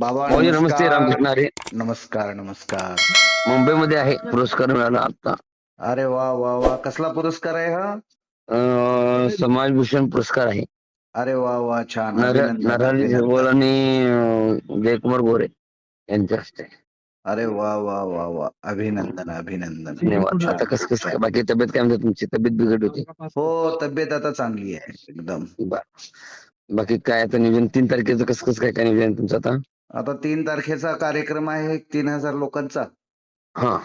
बाबा नमस्ते नमस्कार. रामकृष्ण हरी नमस्कार नमस्कार. मुंबईमध्ये आहे. पुरस्कार मिळाला आता. अरे वा वा वा. कसला पुरस्कार आहे हा? समाजभूषण पुरस्कार आहे. अरे वा वा. छान. नरहरी. झिरवळ आणि जयकुमार गोरे यांच्या हस्ते. अरे वा वा वा वा. अभिनंदन अभिनंदन. धन्यवाद. आता कसं कसं काय बाकी तब्येत काय म्हणते तुमची? तब्येत बिघड होती. हो तब्येत आता चांगली आहे एकदम. बाकी काय आता नियोजन? तीन तारखेचं कसं कसं काय काय नियोजन तुमचं आता? आता तीन तारखेचा कार्यक्रम आहे तीन हजार लोकांचा. हा.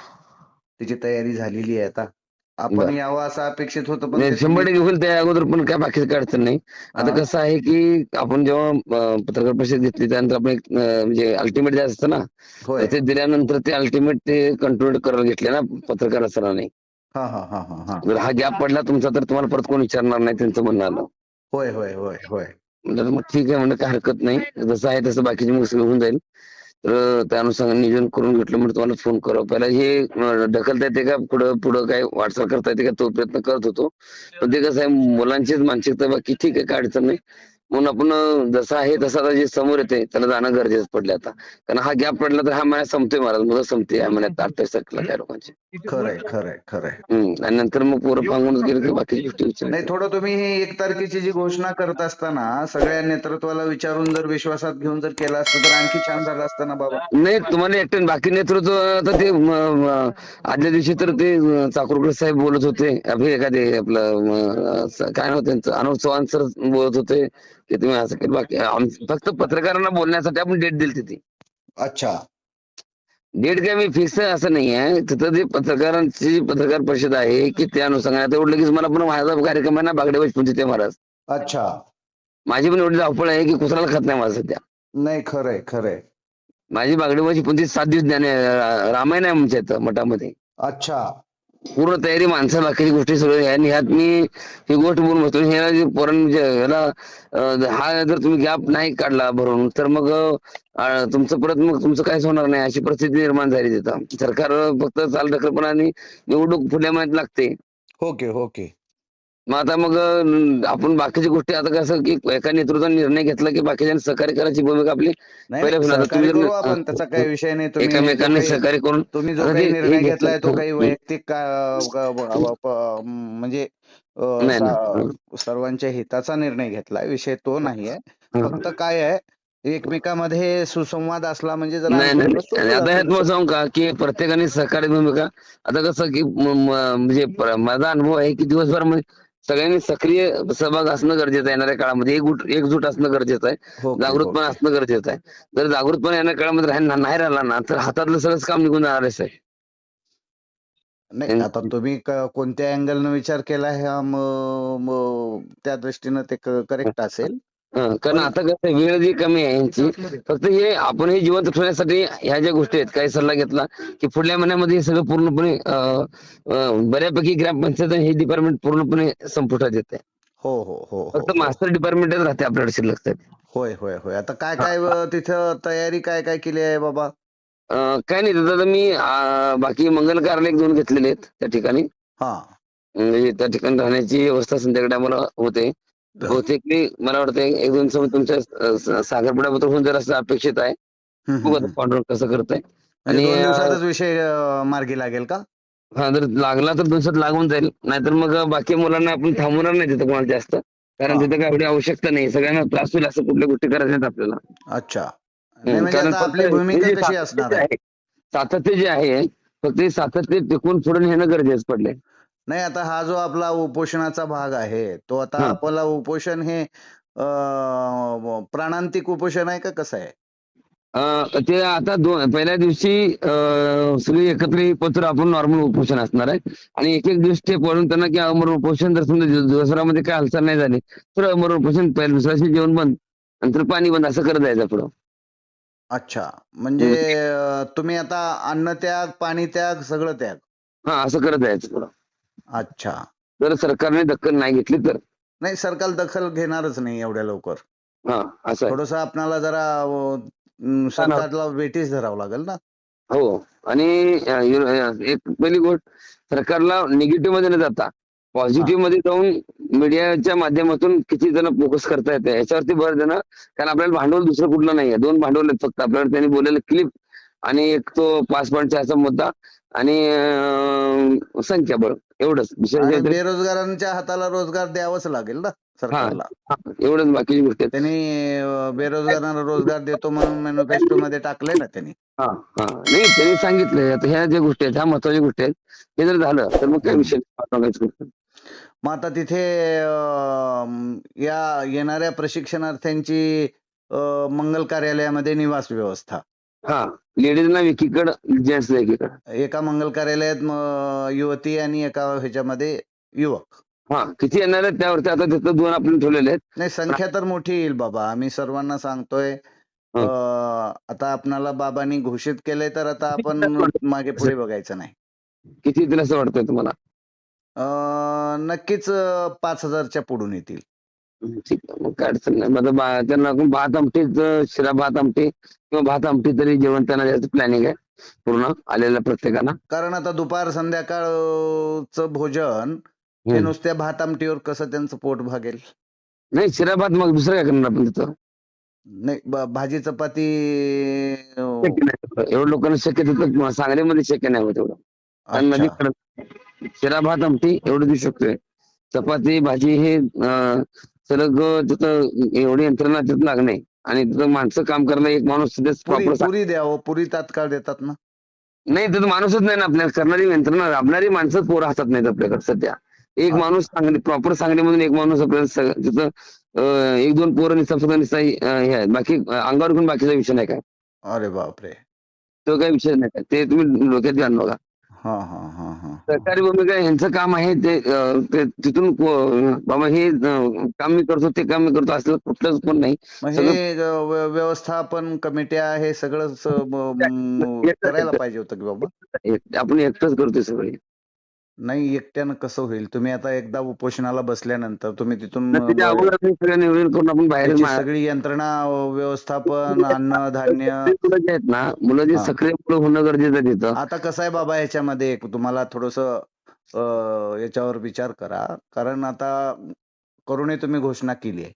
त्याची तयारी झालेली आहे आता. आपण बरं. यावं असं अपेक्षित होतं पण नाही, शंभर टक्के होईल त्या अगोदर पण काय बाकीचं काय अडचण नाही. आता हा. कसं आहे की आपण जेव्हा अं, पत्रकार परिषद घेतली त्यानंतर आपण एक अं, म्हणजे अल्टिमेट जे असतं ना होय. ते दिल्यानंतर ते अल्टिमेट ते कंट्रोल करायला घेतले ना पत्रकार सरांनी हा हा हा हा हा. जर हा गॅप पडला तुमचा तर तुम्हाला परत कोण विचारणार नाही त्यांचं म्हणणं आलं. होय होय होय होय. म्हणलं मग ठीक आहे म्हणलं काय हरकत नाही. जसं आहे तसं बाकीची मग सगळं होऊन जाईल. तर त्यानुसार नियोजन करून घेतलं म्हणजे तुम्हाला फोन करावं. पहिला हे ढकलता येते का? पुढं पुढं काय वाटचाल करता येते का? तो प्रयत्न करत होतो. पण ते कसं आहे मुलांचीच मानसिकता बाकी ठीक आहे काय अडचण नाही. म्हणून आपण जसं आहे तसं आता जे समोर येते त्याला जाणं गरजेचं पडले आता. कारण हा गॅप पडला तर हा महिन्यात संपतोय महाराज मुलं संपते या महिन्यात अठ्ठावीस तारखेला काय लोकांचे. खरंय खरंय खरंय. हम्म. आणि नंतर मग पोरं पांगूनच गेले की बाकी गोष्टी नाही. थोडं तुम्ही ही एक तारखेची जी घोषणा करत असताना सगळ्या नेतृत्वाला विचारून जर विश्वासात घेऊन जर केलं असतं तर आणखी छान झालं असतं ना बाबा? नाही तुम्हाला एकट्याने बाकी नेतृत्व तर ते म, म, आदल्या दिवशी तर ते अं, चाकूरकर साहेब बोलत होते. अभि एखादे आपलं काय नाव त्यांचं? अनुप चव्हाण सर बोलत होते. की तुम्ही असं केलं बाकी आम- फक्त पत्रकारांना बोलण्यासाठी आपण डेट दिली ती अच्छा. डेट काय मी फिक्स असं नाही आहे. तिथं जे पत्रकारांची जी पत्रकार परिषद आहे की त्या अनुषंगाने आता एवढं लगेच मला पण माझा कार्यक्रम आहे ना बागडे बचपन ते महाराज. अच्छा. माझी पण एवढी धावपळ आहे की कुत्राला खात नाही मला सध्या. नाही खरंय खरंय. माझी बागडे बचपन सात दिवस ज्ञान आहे, रामायण आहे आमच्या इथं मठामध्ये. अच्छा. पूर्ण तयारी माणसं बाकीची गोष्टी सगळं आहे आणि ह्यात मी ही गोष्ट बोलून बसतो. ह्याला जे ह्याला हा जर तुम्ही गॅप नाही काढला भरून तर मग तुमचं परत मग तुमचं काहीच होणार नाही. अशी परिस्थिती निर्माण झाली तिथं. सरकार फक्त चाल ढकलपणा आणि निवडणूक पुढल्या महिन्यात लागते. Okay okay. मग आता मग आपण बाकीच्या गोष्टी आता कसं की एका नेतृत्वाने निर्णय घेतला की बाकीच्या सहकार्य करायची भूमिका आपली आपण त्याचा काही विषय नाही एकामेकांना सहकार्य करून तुम्ही जो काही निर्णय घेतलाय तो. काही. वैयक्तिक म्हणजे. सर्वांच्या हिताचा निर्णय घेतलाय विषय तो नाहीये हं. फक्त काय आहे एकमेकांमध्ये सुसंवाद असला म्हणजे जरा आता सांगू का की प्रत्येकाने सहकारी भूमिका आता कसं की म्हणजे माझा अनुभव आहे की दिवसभर सगळ्यांनी सक्रिय सहभाग असणं गरजेचं आहे. येणाऱ्या काळामध्ये एकजूट एकजूट असणं गरजेचं आहे. हो, हो, जागृतपणा हो. असणं गरजेचं आहे. जर जागृतपणा येणाऱ्या काळामध्ये नाही राहिला ना तर हातातलं सगळंच काम निघून जाणार आहे. नाही आता तुम्ही कोणत्या अँगलनं विचार केला ह्या त्या दृष्टीनं ते करेक्ट असेल. कारण आता कसं वेळ जी कमी आहे यांची फक्त हे आपण हे जिवंत ठेवण्यासाठी ह्या ज्या गोष्टी आहेत काही सल्ला घेतला की पुढल्या महिन्यामध्ये हे सगळं पूर्णपणे बऱ्यापैकी ग्रामपंचायत हे डिपार्टमेंट पूर्णपणे संपुटात येते हो हो हो हो, फक्त मास्टर डिपार्टमेंटच राहते आपल्याकडे शिल्लक. होय होय होय. आता काय काय तिथं तयारी काय काय केली आहे बाबा? काय नाही दादा मी बाकी मंगल कार्यालय एक दोन घेतलेले आहेत त्या ठिकाणी. हा. म्हणजे त्या ठिकाणी राहण्याची व्यवस्था संध्याकाळी आम्हाला होते. बहुतेक मी मला वाटतं एक दोन समोर तुमच्या अं, स- साखरपुड्याबद्दल होऊन जर असं अपेक्षित आहे. पांडुरंग कसं करताय. म्हणजे आणि, विषय मार्गी लागेल का? हा जर लागला तर दोन दिवसात लागून जाईल. नाहीतर मग बाकी मुलांना आपण थांबवणार नाही तिथं कोणाला जास्त. कारण. तिथं काय एवढी आवश्यकता नाही. सगळ्यांना त्रास होईल असं कुठल्या गोष्टी करायच्या नाहीत आपल्याला. अच्छा. म्हणजे कारण सातत्य जे आहे? आहे, आहे फक्त सातत्य टिकून पुढे नेणं गरजेचं पडलंय. नाही आता हा जो आपला उपोषणाचा भाग आहे तो आता हा. आपला उपोषण हे अं, प्राणांतिक उपोषण आहे का कसं आहे? अं, ते आता दोन पहिल्या दिवशी अं, सगळी एकत्र एकत्र आपण नॉर्मल उपोषण असणार आहे. आणि एक एक दिवस स्टेप वाढून त्यांना की अमर उपोषण जर समजा दिवस- दिवसभरामध्ये काय हालचाल नाही झाली तर अमर उपोषण पहिल्या दुसऱ्या दिवशी जेवण बंद नंतर पाणी बंद असं करत जायचं पुढं. अच्छा म्हणजे अं, तुम्ही आता अन्न त्याग पाणी त्याग सगळं त्याग. हा असं करत जायचं पुढं. अच्छा. जर सरकारने दखल नाही घेतली तर? नाही सरकार दखल घेणारच नाही एवढ्या लवकर. हा असं आहे. थोडस आपणाला जरा अं, सरकारला वेटीस धरावं लागेल ना? हो आणि अं, यु- अं, एक पहिली गोष्ट सरकारला निगेटिव्हमध्ये न जाता पॉझिटिव्हमध्ये जाऊन मीडियाच्या माध्यमातून किती जण फोकस करता येते याच्यावरती भर देणं कारण आपल्याला भांडवल दुसरं कुठलं नाहीये. दोन भांडवल आहेत फक्त. आपल्याला त्यांनी बोललेलं क्लिप आणि एक तो पाच पॉईंट चारचा मुद्दा आणि संख्याबळ एवढंच. आणि काही- बेरोजगारांच्या हाताला रोजगार द्यावाच लागेल ना सरकारला. एवढंच बाकीची गोष्ट त्यांनी अं, बेरोजगारांना रोजगार देतो म्हणून मॅनिफेस्टो मध्ये टाकले ना त्यांनी. हा हा. नाही त्यांनी सांगितलंय. आता ह्या ज्या गोष्टी आहेत ह्या महत्त्वाच्या गोष्टी आहेत हे जर झालं तर मग काय. विषय नाही. बघायचं गोष्ट. मग आता तिथे अं, या येणाऱ्या प्रशिक्षणार्थ्यांची अं, मंगल कार्यालयामध्ये निवास व्यवस्था. हा लेडीजना एकीकडं जेंट्स एकीकडं. एका मंगल कार्यालयात म- युवती आणि एका ह्याच्यामध्ये युवक. हा किती येणार आहेत त्यावरती? आता तिथं दोन आपण ठेवलेले आहेत. नाही संख्या तर मोठी येईल बाबा. आम्ही सर्वांना सांगतोय. अं, आता आपणाला बाबांनी घोषित केलंय तर आता आपण मागे पुढे बघायचं नाही. किती येतील असं वाटतंय तुम्हाला? अं, नक्कीच अं, पाच हजारच्या पुढून येतील. ठीक आहे मग काय अडचण नाही. बा- त्यांना भात आमटीच शिरा भात आमटी किंवा भात आमटी तरी जेवण त्यांना द्यायचं प्लॅनिंग आहे. पूर्ण आलेल्या प्रत्येकाला कारण आता दुपार संध्याकाळचं भोजन हे. नुसत्या भात आमटीवर कसं त्यांचं पोट भागेल? नाही शिरा भात मग दुसरं काय करणार आपण तिथं? नाही ब- भाजी चपाती शक्य नाही एवढं लोकांना शक्य तिथं सांगलीमध्ये शक्य नाही होत एवढं कारण अच्छा. नदीकडं शिरा भात आमटी एवढं देऊ शकतोय. चपाती भाजी हे अं, सलग तिथं एवढी यंत्रणा तिथं लागणे आणि तिथं माणसं काम करायला एक माणूस पुरी प्रॉपर पुरी द्यावं पुरी तात्काळ देतात ना? नाही तिथं माणूसच नाही ना आपल्याला. करणारी यंत्रणा राबणारी माणसंच पोरं हातात नाहीत आपल्याकडे सध्या. एक हा. माणूस सांगली प्रॉपर सांगलीमधून एक माणूस आपल्याला सग- तिथं अं, एक दोन पोरं निस्ता सुद्धा निस्ता अं, हे आहेत. बाकी अं, अंगावर घेऊन बाकीचा विषय नाही काय? अरे बापरे. तो काही विषय नाही काय? ते तुम्ही डोक्यात घ्या बघा. हा हा सरकारी भूमिका यांचं काम आहे ते तिथून बाबा हे काम मी करतो ते काम मी करतो असलं कुठलंच पण नाही. सगळं- हे व्यवस्थापन कमिट्या हे म- करायला पाहिजे होतं की बाबा? आपण एकटंच करतोय सगळे. नाही एकट्यानं कसं होईल? तुम्ही आता एकदा उपोषणाला बसल्यानंतर तुम्ही तिथून तर त्याच्या अं, अगोदर आपण सगळं नियोजन करून आपण बाहेर त्याची मा- सगळी यंत्रणा व्यवस्थापन अन्न धान्य. मुलं जे आहेत ना मुलं जे हा. सक्रिय मुलं होणं गरजेचं आहे तिथं. आता कसं आहे बाबा ह्याच्यामध्ये एक तुम्हाला थोडस याच्यावर विचार करा. कारण आता करूने तुम्ही घोषणा केली आहे.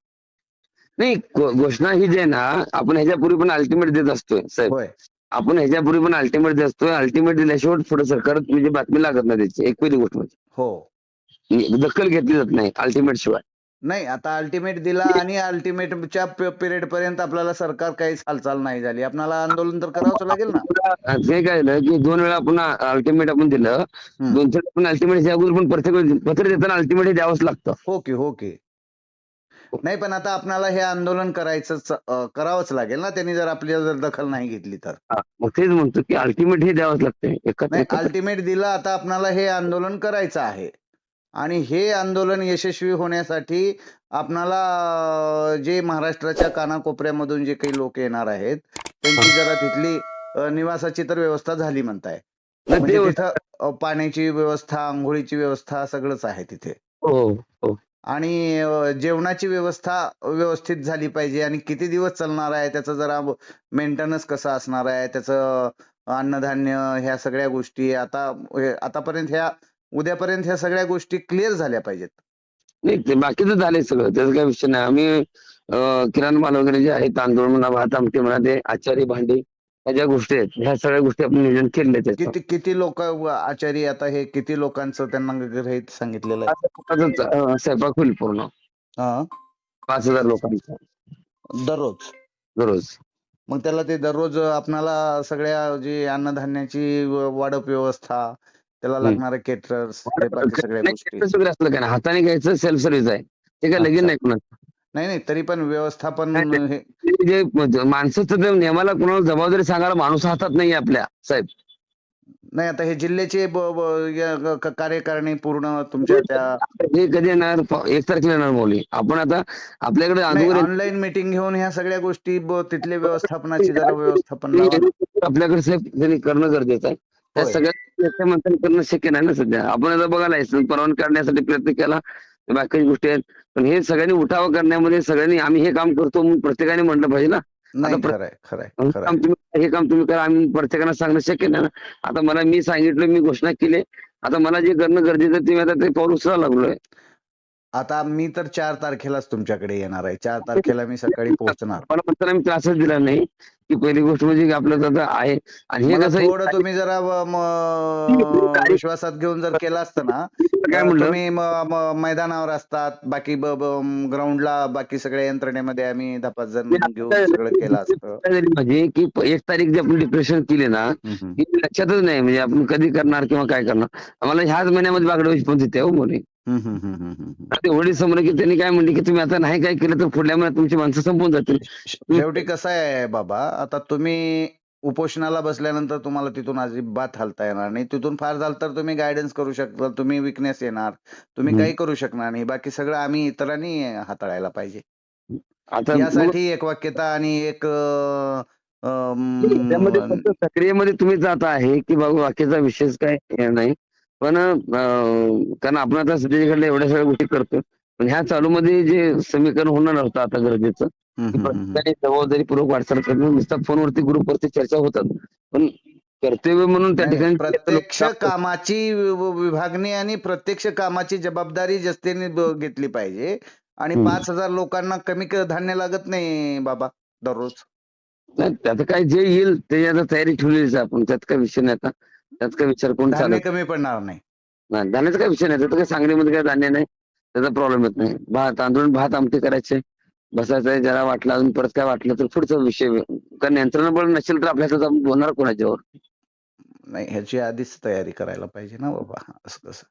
नाही घो- घोषणा ही जी आहे ना आपण ह्याच्यापूर्वी पण अल्टिमेट देत असतोय साहेब. होय. आपण ह्याच्यापूर्वी पण अल्टिमेट असतोय अल्टिमेट दिल्याशिवाय पुढे सरकार म्हणजे बातमी लागत नाही त्याची. एक पहिली गोष्ट म्हणजे. हो. दखल घेतली जात नाही अल्टिमेट शिवाय. नाही आता अल्टिमेट दिला आणि अल्टिमेटच्या पिरियड पर्यंत आपल्याला सरकार काहीच हालचाल नाही झाली. आपल्याला आंदोलन तर करावंच लागेल ना. ते काय झालं की दोन वेळा आपण अल्टिमेट आपण दिलं. दोन चार आपण अल्टिमेट अगोदर पण प्रत्येक पत्र देताना अल्टिमेट हे द्यावंच लागतं. हो की हो नाही पण आता आपल्याला हे आंदोलन करायचंच अं, करावंच लागेल ना? त्यांनी जर आपली जर दखल नाही घेतली तर. हा, मग तेच म्हणतो की अल्टिमेट हे द्यावंच लागतंय एकत्र नाही एकत्र अल्टिमेट दिलं आता आपणाला हे आंदोलन करायचं आहे. आणि हे आंदोलन यशस्वी होण्यासाठी आपणाला अं, जे महाराष्ट्राच्या कानाकोपऱ्यामधून जे काही लोक येणार आहेत त्यांची जरा तिथली अं, निवासाची तर व्यवस्था झाली म्हणताय. नाही, म्हणजे ते तिथं अं, पाण्याची व्यवस्था आंघोळीची व्यवस्था सगळंच आहे तिथे. हो हो. आणि जेवणाची व्यवस्था व्यवस्थित झाली पाहिजे आणि किती दिवस चालणार आहे त्याचं जरा मेंटेनन्स कसं असणार आहे त्याचं अन्नधान्य ह्या सगळ्या गोष्टी आता आतापर्यंत ह्या उद्यापर्यंत ह्या सगळ्या गोष्टी क्लिअर झाल्या पाहिजेत. नाही ते बाकीचं झाले सगळं त्याचा काही विषय नाही. आम्ही अं, किराणा माल वगैरे जे आहे तांदूळ म्हणा भात आमटी म्हणा ते आचारी भांडी ह्या ज्या गोष्टी आहेत ह्या सगळ्या गोष्टी आपण नियोजन केलेले आहेत किती किती लोक आचारी आता हे किती लोकांचं त्यांना गृहीत सांगितलेलं आहे. अं, स्वयंपाक होईल पूर्ण हा. पाच हजार लोकांचा दररोज दररोज मग त्याला ते दररोज आपणाला सगळ्या जी अन्नधान्याची व- वाढप व्यवस्था त्याला हम्म. लागणारे केटरर्स बाकी सगळ्या नाही, गोष्टी वगैरे असलं काय नाही हाताने घ्यायचं सेल्फ सर्व्हिस आहे ते काय लगेच अच्छा. नाही कोणाचं नाही नाही तरी पण व्यवस्थापन नाही, हे ते जे म- माणसाचं ते नियमाला कोणाला जबाबदारी सांगायला माणूस हातात नाही आपल्या साहेब. नाही आता हे जिल्ह्याचे ब- ब- या ग- क- कार्यकारिणी पूर्ण तुमच्या त्या हे कधी येणार? प- एक तारखेला येणार मौली. आपण आता आपल्याकडे अगोदर ऑनलाईन मीटिंग घेऊन ह्या सगळ्या गोष्टी ब- तिथल्या व्यवस्थापनाची जरा व्यवस्थापन लावा. आपल्याकडे साहेब त्यांनी करणं गरजेचं आहे. त्या होय. सगळ्या माणसाने करणं शक्य नाही ना सध्या. आपण आता बघा लायसन्स परवानगी काढण्यासाठी प्रयत्न केला. बाकीच्या गोष्टी आहेत. पण हे सगळ्यांनी उठाव करण्यामध्ये सगळ्यांनी आम्ही हे काम करतो म्हणून प्रत्येकाने म्हटलं पाहिजे ना. खरंय खरंय हे काम तुम्ही करा आम्ही प्रत्येकाला सांगणं शक्य नाही ना. आता मला मी सांगितलं मी घोषणा केली. आता मला जे करणं गरजेचं ते मी आता ते पाऊल उचलायला लागलोय. आता मी तर चार तारखेलाच तुमच्याकडे येणार आहे. चार तारखेला मी सकाळी पोहोचणार. मला म्हणताना मी त्रासच दिला नाही. की पहिली गोष्ट म्हणजे की आपलं आता आहे आणि हे मला कसं थोडं तुम्ही जरा व- म- विश्वासात घेऊन जर केलं असतं ना काय तर म्हणलं? तुम्ही म- म- मैदानावर असतात बाकी ग्राउंडला बाकी सगळ्या यंत्रणेमध्ये आम्ही दहा पाच जण घेऊन सगळं केलं असतं. झाली म्हणजे की प- एक तारीख जे आपण डिप्रेशन केली ना हम्म, हम्म. लक्षातच नाही. म्हणजे आपण कधी करणार किंवा काय करणार. आम्हाला ह्याच महिन्यामध्ये बागडवायची पण तिथे हो मोरे. ते वडील समोर की त्यांनी काय म्हणले की तुम्ही आता नाही काय केलं तर पुढल्या महिन्यात तुमची माणसं संपून जातील. शेवटी कसं आहे बाबा आता तुम्ही उपोषणाला बसल्यानंतर तुम्हाला तिथून अजिबात हालता येणार नाही. तिथून फार झालं तर तुम्ही गायडन्स करू शकता तुम्ही विकनेस येणार तुम्ही. काही करू शकणार नाही. बाकी सगळं आम्ही इतरांनी हाताळायला पाहिजे. आता यासाठी एक वाक्यता आणि एक त्यामध्ये सक्रियमध्ये तुम्ही जात आहे की बाबा बाकीचा विषयच काय नाही. पण कारण आपण आता सध्याकडे एवढ्या सगळ्या गोष्टी करतो पण ह्या चालूमध्ये जे समीकरण होणार होतं आता गरजेचं. प्रत्येकाने जबाबदारीपूर्वक वाटचाल करणं नुसतं फोनवरती ग्रुपवरती चर्चा होतात पण कर्तव्य म्हणून त्या ठिकाणी प्रत्यक्ष कामाची विभागणी आणि प्रत्यक्ष कामाची जबाबदारी जस्तेने ब- घेतली पाहिजे आणि. पाच हजार लोकांना कमी धान्य लागत नाही बाबा दररोज नाही, त्याचं काय जे येईल ते आता तयारी ठेवलीच आहे आपण त्यात काय विषय नाही आता त्यात काय विचार कोण धान्य चालत कमी पडणार नाही. नाही धान्याचा काय विषय नाही. त्याचं काय सांगलीमध्ये काय धान्य नाही त्याचा प्रॉब्लेम येत नाही. भात तांदूळ भात आमटी करायचे. बसायचं ज्याला वाटलं अजून परत काय वाटलं तर पुढचा विषय. कारण यंत्रणा बळ नसेल तर आपल्या हातात आपण बोलणार कोणाच्यावर नाही ह्याची आधीच तयारी करायला पाहिजे ना बाबा असं कसं?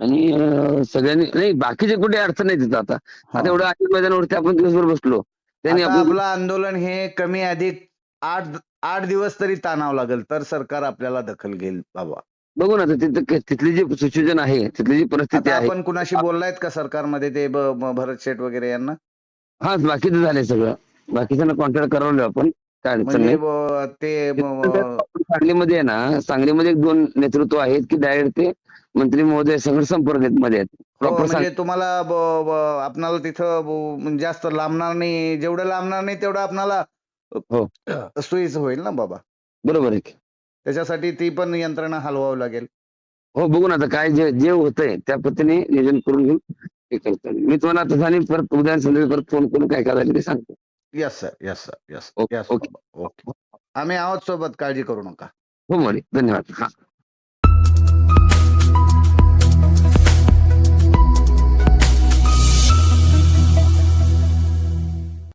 आणि अं, सगळ्यांनी नाही बाकीचे कुठे अडचण नाही तिथं आता. हा. आता एवढ्या आझाद मैदानावरती आपण दिवसभर बसलो. त्यांनी आता आपण आपलं आंदोलन हे कमी अधिक आठ आठ दिवस तरी ताणावं लागेल तर सरकार आपल्याला दखल घेईल बाबा. बघू ना तिथली जी सिच्युएशन आहे तिथली जी परिस्थिती आहे आपण कुणाशी बोललायत का सरकारमध्ये ते भरत शेठ वगैरे यांना? हा बाकीचं झालंय सगळं. बाकीच्यांना कॉन्टॅक्ट करवलं आपण. म्हणजे ते सांगलीमध्ये आहे ना सांगलीमध्ये एक दोन नेतृत्व आहेत की डायरेक्ट ते मंत्री महोदय संघ संपर्कमध्ये आहेत. हो, म्हणजे तुम्हाला आपणाला तिथं म्हणजे जास्त लांबणार नाही जेवढं लांबणार नाही तेवढं आपणाला हो. सोयीचं होईल ना बाबा. बरोबर आहे की. त्याच्यासाठी ती पण यंत्रणा हलवावी लागेल. हो बघू ना आता काय जे जे होतंय त्या पद्धतीने नियोजन करून घेऊन हे करतो मी तुम्हाला आता आणि परत उद्या संध्याकाळी परत फोन करून काय काय झालं ते सांगतो. Yes sir yes sir yes okay, yes okay. Okay आम्ही आहोत सोबत काळजी करू नका. हो मरे धन्यवाद. हा.